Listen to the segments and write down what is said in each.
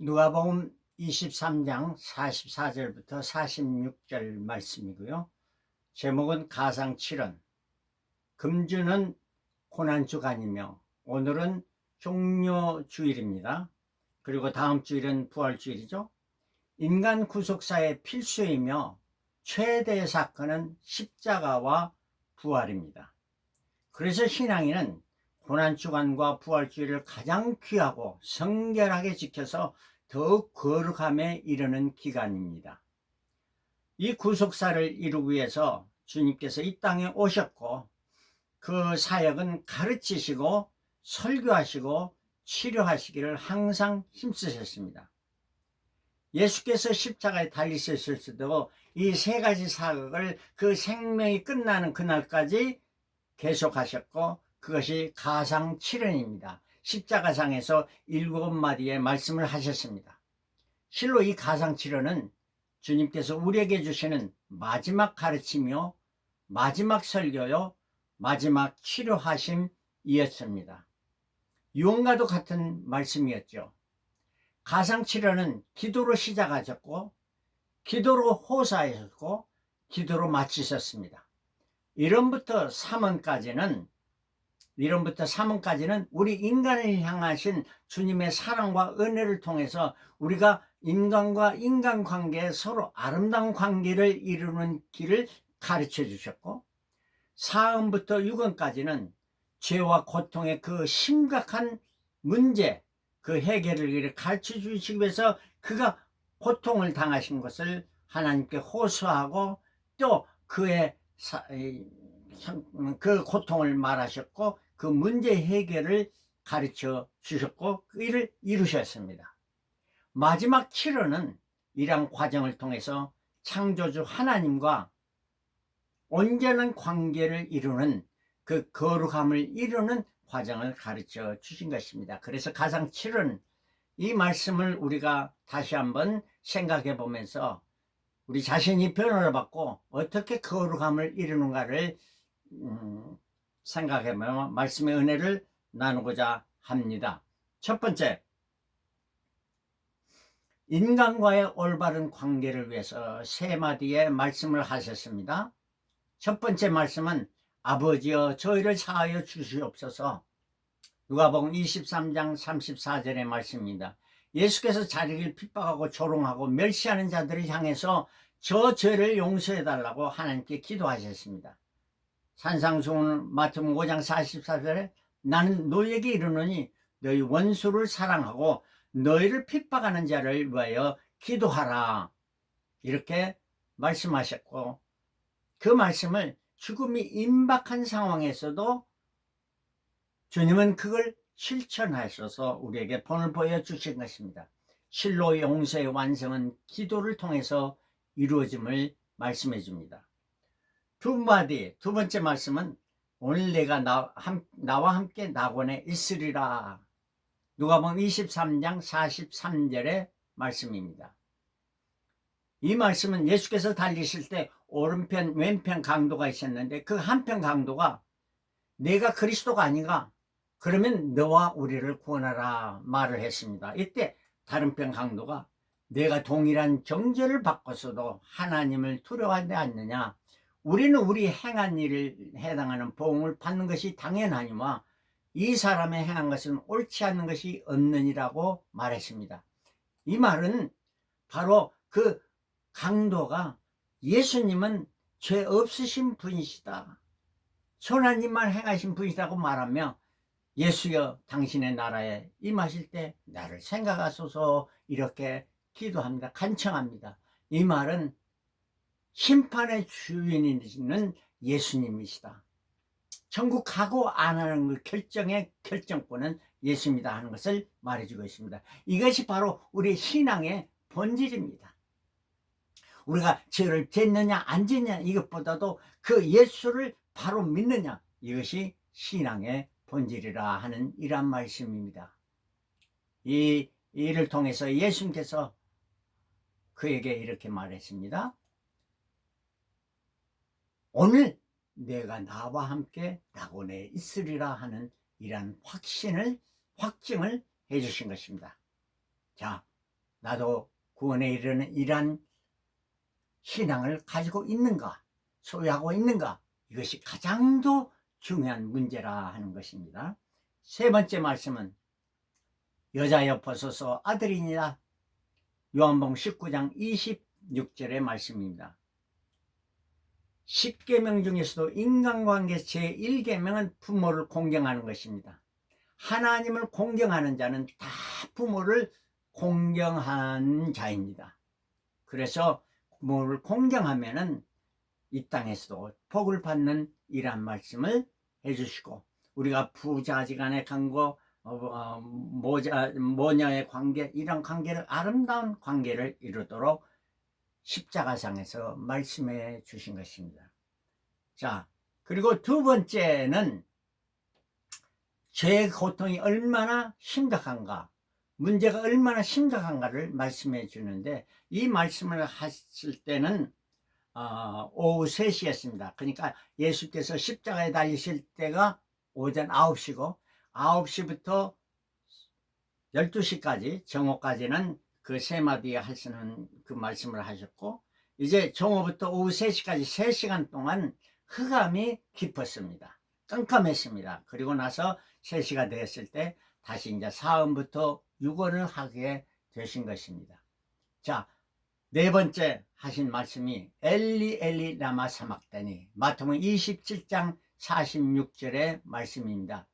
누가복음 23장 44절부터 46절 말씀이고요. 제목은 가상 7원. 금주는 고난 주간이며 오늘은 종료 주일입니다. 그리고 다음 주일은 부활 주일이죠. 인간 구속사의 필수이며 최대 사건은 십자가와 부활입니다. 그래서 신앙인은 고난주간과 부활주일을 가장 귀하고 성결하게 지켜서 더욱 거룩함에 이르는 기간입니다. 이 구속사를 이루기 위해서 주님께서 이 땅에 오셨고 그 사역은 가르치시고 설교하시고 치료하시기를 항상 힘쓰셨습니다. 예수께서 십자가에 달리셨을 때도 이 세 가지 사역을 그 생명이 끝나는 그날까지 계속하셨고 그것이 가상 7연입니다. 십자가상에서 일곱 마디의 말씀을 하셨습니다. 실로 이 가상 7연은 주님께서 우리에게 주시는 마지막 가르침이요, 마지막 설교요, 마지막 치료하심이었습니다. 유언과도 같은 말씀이었죠. 가상 7연은 기도로 시작하셨고, 기도로 호사하셨고, 기도로 마치셨습니다. 1원부터 3원까지는 1원부터 3원까지는 우리 인간을 향하신 주님의 사랑과 은혜를 통해서 우리가 인간과 인간 관계에 서로 아름다운 관계를 이루는 길을 가르쳐 주셨고 4원부터 6원까지는 죄와 고통의 그 심각한 문제 그 해결을 가르쳐 주시기 위해서 그가 고통을 당하신 것을 하나님께 호소하고 또 그의 그 고통을 말하셨고 그 문제 해결을 가르쳐 주셨고 그 일을 이루셨습니다. 마지막 7호는 이러한 과정을 통해서 창조주 하나님과 온전한 관계를 이루는 그 거룩함을 이루는 과정을 가르쳐 주신 것입니다. 그래서 가장 7호는 이 말씀을 우리가 다시 한번 생각해 보면서 우리 자신이 변화를 받고 어떻게 거룩함을 이루는가를 음, 생각해보면 말씀의 은혜를 나누고자 합니다. 첫 번째, 인간과의 올바른 관계를 위해서 세 마디의 말씀을 하셨습니다. 첫 번째 말씀은 아버지여 저희를 사하여 주시옵소서 누가복음 23장 34절의 말씀입니다. 예수께서 자리를 핍박하고 조롱하고 멸시하는 자들을 향해서 저 죄를 용서해 달라고 하나님께 기도하셨습니다. 산상수훈 마태복음 5장 44절에 나는 너에게 이르노니 너희 원수를 사랑하고 너희를 핍박하는 자를 위하여 기도하라 이렇게 말씀하셨고 그 말씀을 죽음이 임박한 상황에서도 주님은 그걸 실천하셔서 우리에게 본을 보여주신 것입니다. 실로 용서의 완성은 기도를 통해서 이루어짐을 말씀해 줍니다. 두 마디, 두 번째 말씀은 오늘 내가 나, 함, 나와 함께 낙원에 있으리라. 누가복음 23장 43절의 말씀입니다. 이 말씀은 예수께서 달리실 때 오른편, 왼편 강도가 있었는데 그 한편 강도가 내가 그리스도가 아닌가? 그러면 너와 우리를 구원하라 말을 했습니다. 이때 다른 편 강도가 내가 동일한 정죄를 받고서도 하나님을 두려워하지 않느냐? 우리는 우리 행한 일을 해당하는 보응을 받는 것이 당연하니와 이 사람의 행한 것은 옳지 않는 것이 없느니라고 말했습니다. 이 말은 바로 그 강도가 예수님은 죄 없으신 분이시다. 선한 일만 행하신 분이라고 말하며 예수여 당신의 나라에 임하실 때 나를 생각하소서 이렇게 기도합니다. 간청합니다. 이 말은 심판의 주인이시는 예수님이시다. 천국 가고 안 하는 그 결정의 결정권은 예수입니다 하는 것을 말해주고 있습니다. 이것이 바로 우리 신앙의 본질입니다. 우리가 죄를 짓느냐 안 짓느냐 이것보다도 그 예수를 바로 믿느냐 이것이 신앙의 본질이라 하는 이러한 말씀입니다. 이 일을 통해서 예수님께서 그에게 이렇게 말했습니다. 오늘 내가 나와 함께 낙원에 있으리라 하는 이러한 확신을, 확증을 해 주신 것입니다. 자, 나도 구원에 이르는 이러한 신앙을 가지고 있는가, 소유하고 있는가, 이것이 가장 더 중요한 문제라 하는 것입니다. 세 번째 말씀은 여자 옆어서서 아들이니라 요한복음 19장 26절의 말씀입니다. 10계명 중에서도 인간관계 제1계명은 부모를 공경하는 것입니다. 하나님을 공경하는 자는 다 부모를 공경한 자입니다. 그래서 부모를 공경하면은 이 땅에서도 복을 받는 이란 말씀을 해주시고 우리가 부자지간의 간거 어, 어, 모자, 모녀의 관계 이런 관계를 아름다운 관계를 이루도록 십자가상에서 말씀해 주신 것입니다. 자 그리고 두 번째는 죄의 고통이 얼마나 심각한가 문제가 얼마나 심각한가를 말씀해 주는데 이 말씀을 하실 때는 어, 오후 3시였습니다. 그러니까 예수께서 십자가에 달리실 때가 오전 9시고 9시부터 12시까지 정오까지는 그 세 마디에 하시는 그 말씀을 하셨고 이제 정오부터 오후 3시까지 3시간 동안 흑암이 깊었습니다. 깜깜했습니다. 그리고 나서 3시가 되었을 때 다시 이제 사음부터 6월을 하게 되신 것입니다. 자, 네 번째 하신 말씀이 엘리 엘리 라마 사막다니 마태복음 27장 46절의 말씀입니다.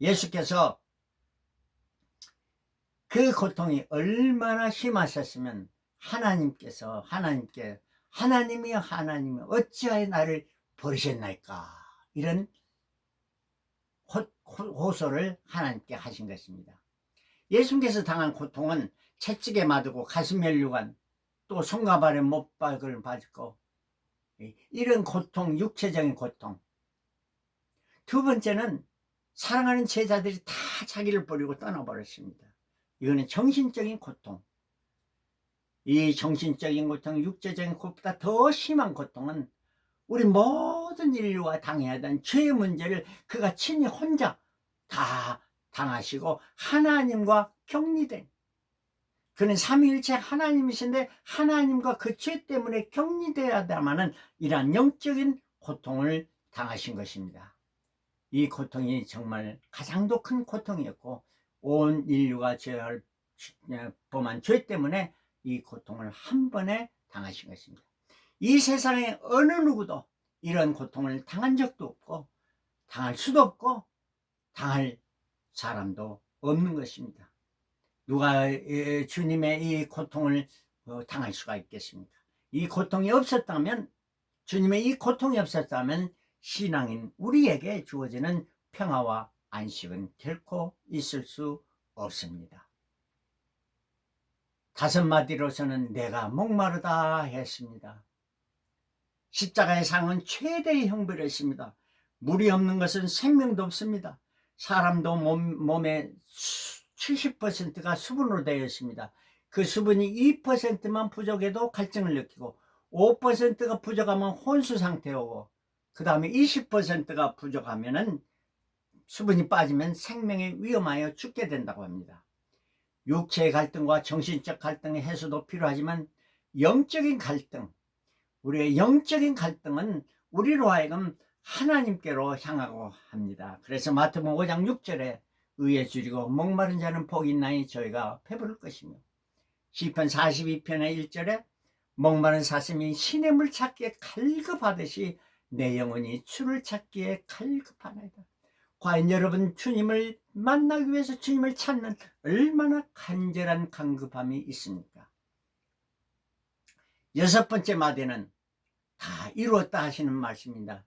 예수께서 그 고통이 얼마나 심하셨으면 하나님께서 하나님께 하나님이여 하나님이 어찌하여 나를 버리셨나이까 이런 호, 호소를 하나님께 하신 것입니다. 예수님께서 당한 고통은 채찍에 맞고 가슴 혈류관 또 손과 발에 못박을 받고 이런 고통 육체적인 고통 두 번째는 사랑하는 제자들이 다 자기를 버리고 떠나버렸습니다. 이거는 정신적인 고통. 이 정신적인 고통, 육체적인 고통보다 더 심한 고통은 우리 모든 인류가 당해야 하던 죄의 문제를 그가 친히 혼자 다 당하시고 하나님과 격리된 그는 삼위일체 하나님이신데 하나님과 그 죄 때문에 격리되어야만 이러한 영적인 고통을 당하신 것입니다. 이 고통이 정말 가장 더큰 고통이었고 온 인류가 죄를 범한 죄 때문에 이 고통을 한 번에 당하신 것입니다. 이 세상에 어느 누구도 이런 고통을 당한 적도 없고 당할 수도 없고 당할 사람도 없는 것입니다. 누가 주님의 이 고통을 어, 당할 수가 있겠습니까? 이 고통이 없었다면 주님의 이 고통이 없었다면 신앙인 우리에게 주어지는 평화와 안식은 결코 있을 수 없습니다. 다섯 마디로서는 내가 목마르다 했습니다. 십자가의 상은 최대의 형벌이었습니다. 물이 없는 것은 생명도 없습니다. 사람도 몸, 몸의 70%가 수분으로 되어 있습니다. 그 수분이 2%만 부족해도 갈증을 느끼고 5%가 부족하면 혼수 상태 오고 그 다음에 20%가 부족하면은 수분이 빠지면 생명에 위험하여 죽게 된다고 합니다. 육체의 갈등과 정신적 갈등의 해소도 필요하지만 영적인 갈등, 우리의 영적인 갈등은 우리로 하여금 하나님께로 향하고 합니다. 그래서 마태복음 5장 6절에 의에 줄이고 목마른 자는 복이 있나니 저희가 배부를 것이며 시편 42편의 1절에 목마른 사슴이 신의 물 찾기에 갈급하듯이 내 영혼이 주를 찾기에 갈급하나이다. 과연 여러분 주님을 만나기 위해서 주님을 찾는 얼마나 간절한 간급함이 있습니까? 여섯 번째 마디는 다 이루었다 하시는 말씀입니다.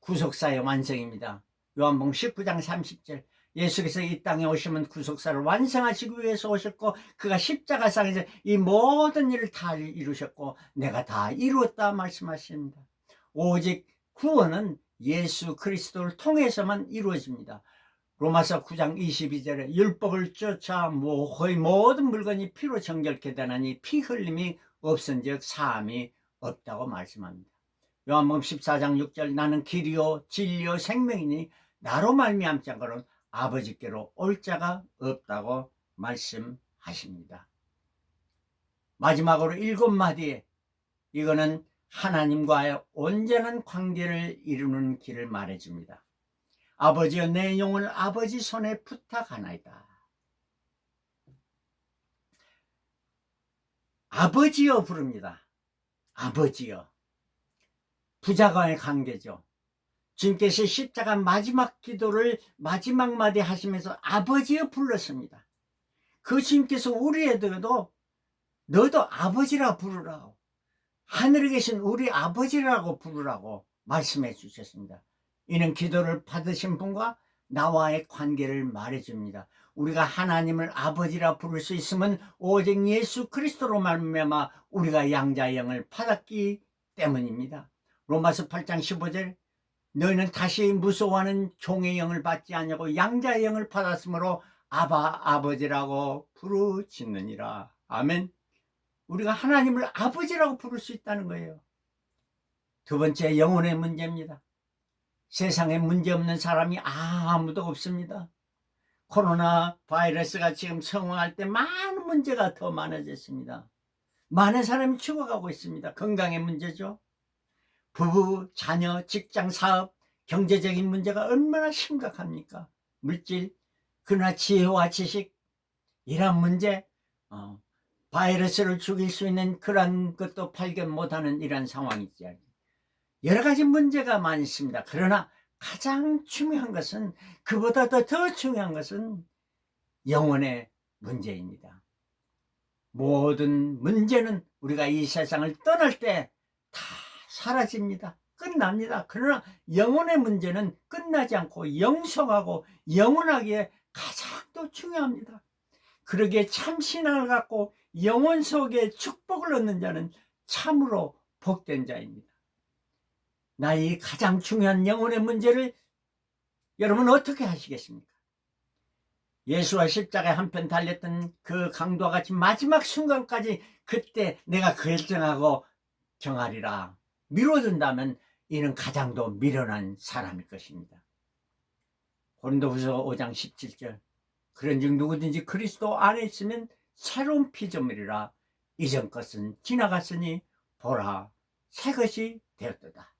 구속사의 완성입니다. 요한복음 19장 30절 예수께서 이 땅에 오시면 구속사를 완성하시기 위해서 오셨고 그가 십자가상에서 이 모든 일을 다 이루셨고 내가 다 이루었다 말씀하십니다. 오직 구원은 예수 그리스도를 통해서만 이루어집니다. 로마서 9장 22절에 율법을 쫓아 뭐 거의 모든 물건이 피로 정결케 되나니 피 흘림이 없은즉 사함이 없다고 말씀합니다. 요한복음 14장 6절 나는 길이요 진리요 생명이니 나로 말미암지 않고는 아버지께로 올 자가 없다고 말씀하십니다. 마지막으로 일곱 마디 이거는 하나님과의 온전한 관계를 이루는 길을 말해줍니다. 아버지여 내 영혼을 아버지 손에 부탁하나이다. 아버지여 부릅니다. 아버지여. 부자간의 관계죠. 주님께서 십자가 마지막 기도를 마지막 마디 하시면서 아버지여 불렀습니다. 그 주님께서 우리에게도 너도 아버지라 부르라고 하늘에 계신 우리 아버지라고 부르라고 말씀해 주셨습니다. 이는 기도를 받으신 분과 나와의 관계를 말해 줍니다. 우리가 하나님을 아버지라 부를 수 있으면 오직 예수 그리스도로 말미암아 우리가 양자의 영을 받았기 때문입니다. 로마서 8장 15절 너희는 다시 무서워하는 종의 영을 받지 않냐고 양자의 영을 받았으므로 아바 아버지라고 부르짖느니라. 아멘. 우리가 하나님을 아버지라고 부를 수 있다는 거예요. 두 번째 영혼의 문제입니다. 세상에 문제 없는 사람이 아무도 없습니다. 코로나 바이러스가 지금 성황할 때 많은 문제가 더 많아졌습니다. 많은 사람이 죽어가고 있습니다. 건강의 문제죠. 부부, 자녀, 직장, 사업, 경제적인 문제가 얼마나 심각합니까? 물질, 그러나 지혜와 지식, 이런 문제, 어, 바이러스를 죽일 수 있는 그런 것도 발견 못하는 이런 상황이지. 여러 가지 문제가 많습니다. 그러나 가장 중요한 것은 그보다 더, 더 중요한 것은 영혼의 문제입니다. 모든 문제는 우리가 이 세상을 떠날 때 다 사라집니다. 끝납니다. 그러나 영혼의 문제는 끝나지 않고 영성하고 영원하기에 가장 더 중요합니다. 그러기에 참 신앙을 갖고 영혼 속에 축복을 얻는 자는 참으로 복된 자입니다. 나의 가장 중요한 영혼의 문제를 여러분 어떻게 하시겠습니까? 예수와 십자가에 한편 달렸던 그 강도와 같이 마지막 순간까지 그때 내가 결정하고 정하리라 미뤄둔다면 이는 가장 더 미련한 사람일 것입니다. 고린도후서 5장 17절 그런즉 누구든지 그리스도 안에 있으면 새로운 피조물이라 이전 것은 지나갔으니 보라 새 것이 되었도다.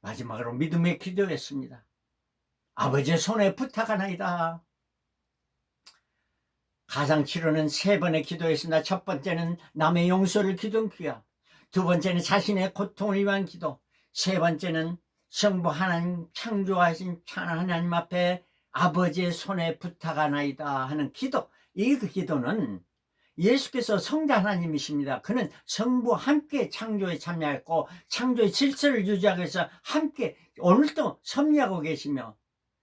마지막으로 믿음의 기도였습니다. 아버지의 손에 부탁하나이다. 가상 치료는 세 번의 기도였습니다. 첫 번째는 남의 용서를 기도한 귀야. 두 번째는 자신의 고통을 위한 기도. 세 번째는 성부 하나님 창조하신 하나님 앞에 아버지의 손에 부탁하나이다 하는 기도. 이 기도는 예수께서 성자 하나님이십니다. 그는 성부 함께 창조에 참여했고 창조의 질서를 유지하기 위해서 함께 오늘도 섭리하고 계시며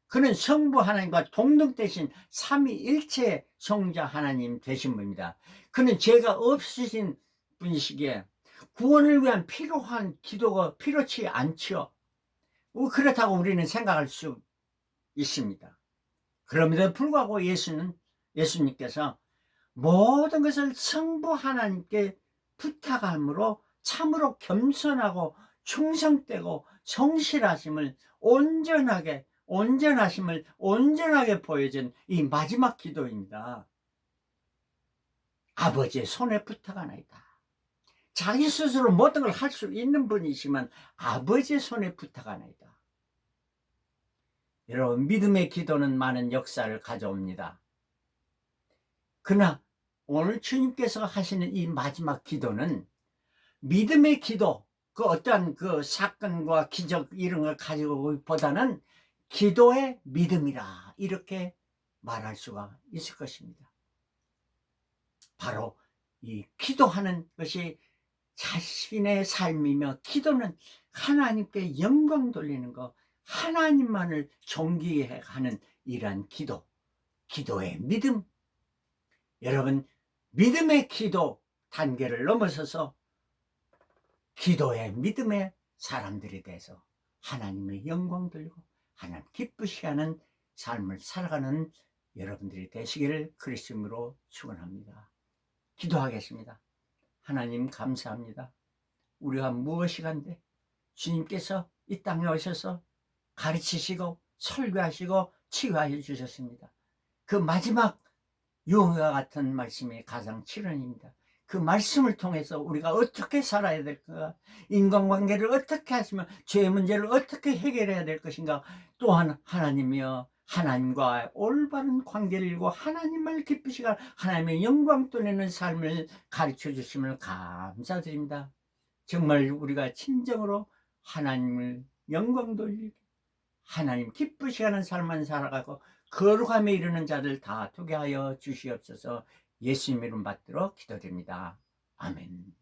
그는 성부 하나님과 동등 되신 삼위일체 성자 하나님 되신 분입니다. 그는 죄가 없으신 분이시기에 구원을 위한 필요한 기도가 필요치 않죠. 그렇다고 우리는 생각할 수 있습니다. 그럼에도 불구하고 예수는 예수님께서 모든 것을 성부 하나님께 부탁함으로 참으로 겸손하고 충성되고 성실하심을 온전하게 온전하심을 온전하게 보여준 이 마지막 기도입니다. 아버지의 손에 부탁하나이다. 자기 스스로 모든 걸 할 수 있는 분이지만 아버지의 손에 부탁하나이다. 여러분 믿음의 기도는 많은 역사를 가져옵니다. 그러나 오늘 주님께서 하시는 이 마지막 기도는 믿음의 기도, 그 어떠한 그 사건과 기적 이런 걸 가지고 보다는 기도의 믿음이라 이렇게 말할 수가 있을 것입니다. 바로 이 기도하는 것이 자신의 삶이며 기도는 하나님께 영광 돌리는 것, 하나님만을 존귀해 하는 이러한 기도, 기도의 믿음. 여러분 믿음의 기도 단계를 넘어서서 기도의 믿음의 사람들이 돼서 하나님의 영광 들고 하나님 기쁘시하는 삶을 살아가는 여러분들이 되시기를 그리스도로 축원합니다. 기도하겠습니다. 하나님 감사합니다. 우리가 무엇이 간데 주님께서 이 땅에 오셔서 가르치시고 설교하시고 치유하여 주셨습니다. 그 마지막 유흥과 같은 말씀이 가장 실현입니다. 그 말씀을 통해서 우리가 어떻게 살아야 될까? 인간관계를 어떻게 하시면 죄 문제를 어떻게 해결해야 될 것인가? 또한 하나님이여 하나님과 올바른 관계를 이루고 하나님을 기쁘시가 하나님의 영광 돌리는 삶을 가르쳐 주심을 감사드립니다. 정말 우리가 진정으로 하나님을 영광 돌리게 하나님 기쁘시게 하는 삶만 살아가고 거룩함에 이르는 자들 다 되게 하여 주시옵소서 예수님 이름 받들어 기도드립니다. 아멘.